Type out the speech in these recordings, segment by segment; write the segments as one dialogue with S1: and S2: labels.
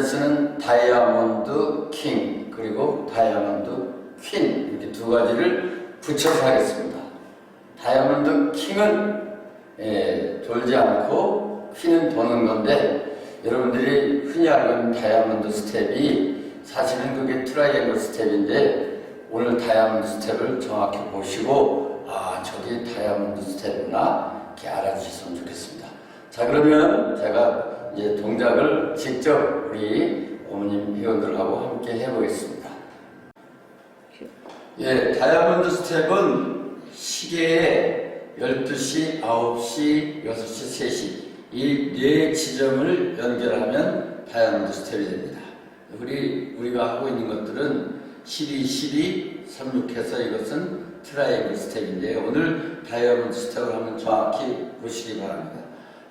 S1: 댄스는 다이아몬드 킹 그리고 다이아몬드 퀸 이렇게 두 가지를 붙여서 하겠습니다. 다이아몬드 킹은 예, 돌지 않고 퀸은 도는 건데 여러분들이 흔히 알고 있는 다이아몬드 스텝이 사실은 그게 트라이앵글 스텝인데 오늘 다이아몬드 스텝을 정확히 보시고 아 저게 다이아몬드 스텝이구나 이렇게 알아주셨으면 좋겠습니다. 자 그러면 제가 이제 동작을 직접 우리 어머님 회원들하고 함께 해보겠습니다. 예, 다이아몬드 스텝은 시계에 12시, 9시, 6시, 3시 이 네 지점을 연결하면 다이아몬드 스텝이 됩니다. 우리, 우리가 하고 있는 것들은 12, 12, 36해서 이것은 트라이앵글 스텝인데 오늘 다이아몬드 스텝을 한번 정확히 보시기 바랍니다.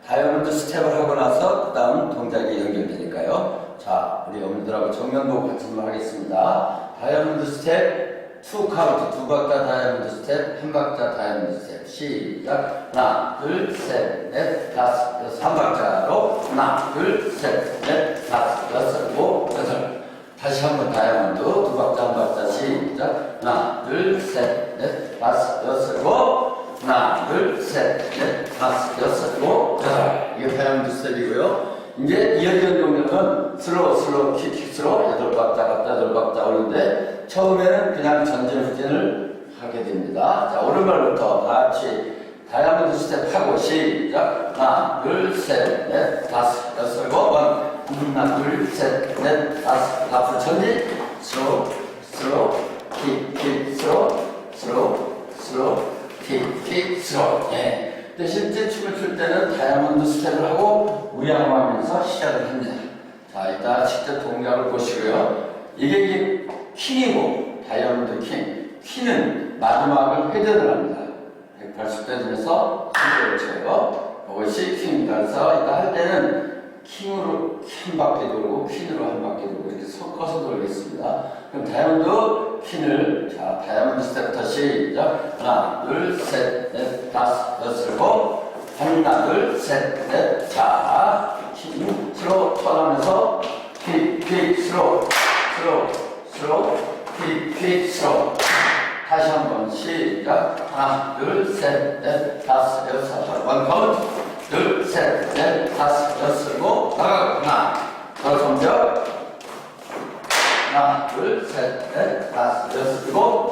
S1: 다이아몬드 스텝을 하고 나서 그 다음 동작이 연결되니까요. 자, 우리 어머니들하고 정면 보고 같이 한번 하겠습니다. 다이아몬드 스텝, 투 카운트, 두 박자 다이아몬드 스텝, 한 박자 다이아몬드 스텝. 시작. 하나, 둘, 셋, 넷, 다섯, 여섯. 한 박자로. 하나, 둘, 셋, 넷, 다섯, 여섯, 일곱, 여덟. 다시 한 번 다이아몬드, 두 박자, 한 박자. 시작. 하나, 둘, 셋, 넷, 다섯, 여섯, 일곱. 하나, 둘, 셋, 넷, 다섯, 여섯, 여덟. 이게 다이아몬드 스텝이고요. 이제 이어지는 동작은 슬로우, 슬로우, 킥, 킥, 슬로우. 여덟 박자 갔다 여덟 박자 오는데 처음에는 그냥 전진, 후진을 하게 됩니다. 자, 오른발부터 다 같이 다이아몬드 스텝 하고 시작. 하나, 둘, 셋, 넷, 다섯, 여섯, 일곱, 원. 하나, 둘, 셋, 넷, 다섯, 다섯, 전진. 슬로우, 슬로우, 킥, 킥, 슬로우, 슬로우, 슬로우, 킥, 킥, 슬로우. 예. 근데 실제 춤을 출 때는 다이아몬드 스텝을 하고 우양하면서 시작을 합니다. 자, 이따 직접 동작을 보시고요. 이게 킹이고 다이아몬드 킹. 킹은 마지막을 회전을 합니다. 180도 중에서 한쪽을 쳐요. 그것이 킹입니다. 그래서 이따 할 때는 킹으로 한 바퀴 돌고 퀸으로 한 바퀴 돌고 이렇게 섞어서 돌겠습니다. 그럼 다이아몬드 퀸을 자 다이아몬드 스텝부터 시작. 하나 둘셋넷 다섯 여섯 일곱. 하나 둘셋넷자 퀸으로 쳐가면서 퀵퀵 스로 스로 스로 퀵퀵 스로 다시 한번 시작. 하나 둘셋넷 다섯 여섯 원 카운트 둘셋넷 다섯 여섯 일곱. 나가고 하나. 더 점적 하나 둘 셋 넷 다섯 여섯 일곱.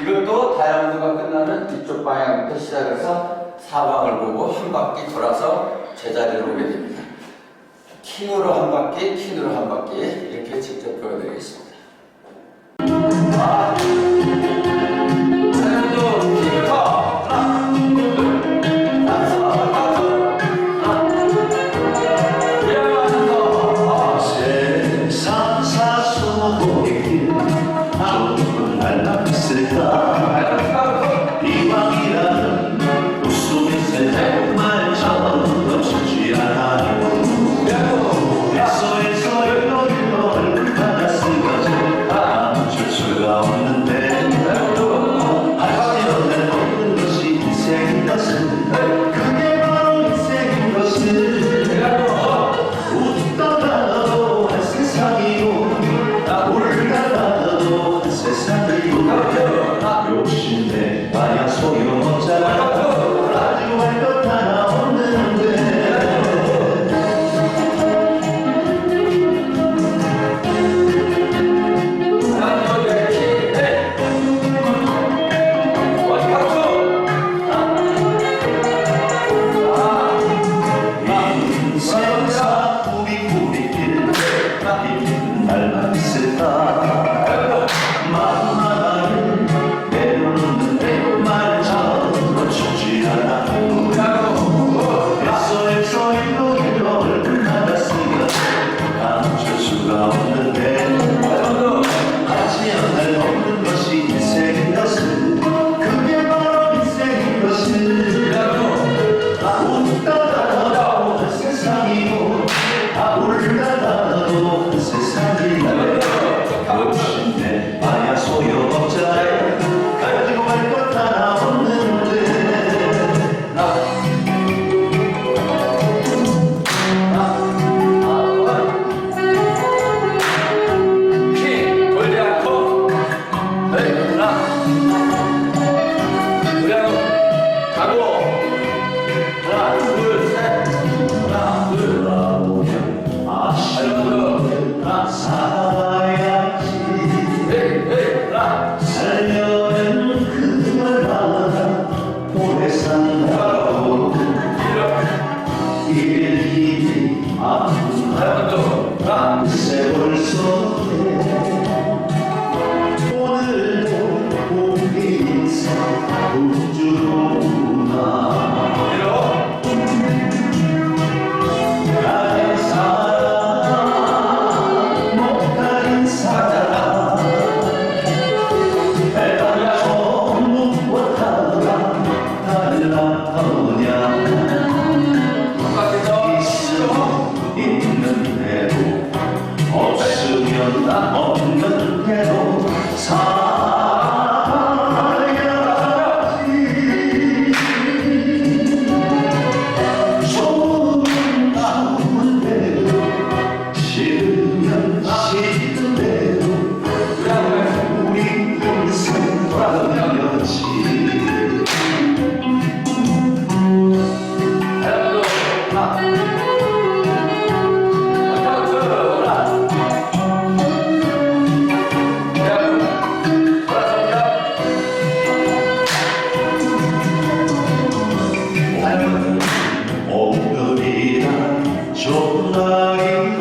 S1: 이것도 다이아몬드가 끝나면 이쪽 방향부터 시작해서 사방을 보고 한 바퀴 돌아서 제자리로 오게 됩니다. 킹으로 한 바퀴 퀸으로 한 바퀴 이렇게 직접 보여드리겠습니다
S2: Mexico.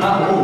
S2: 아, 뭐.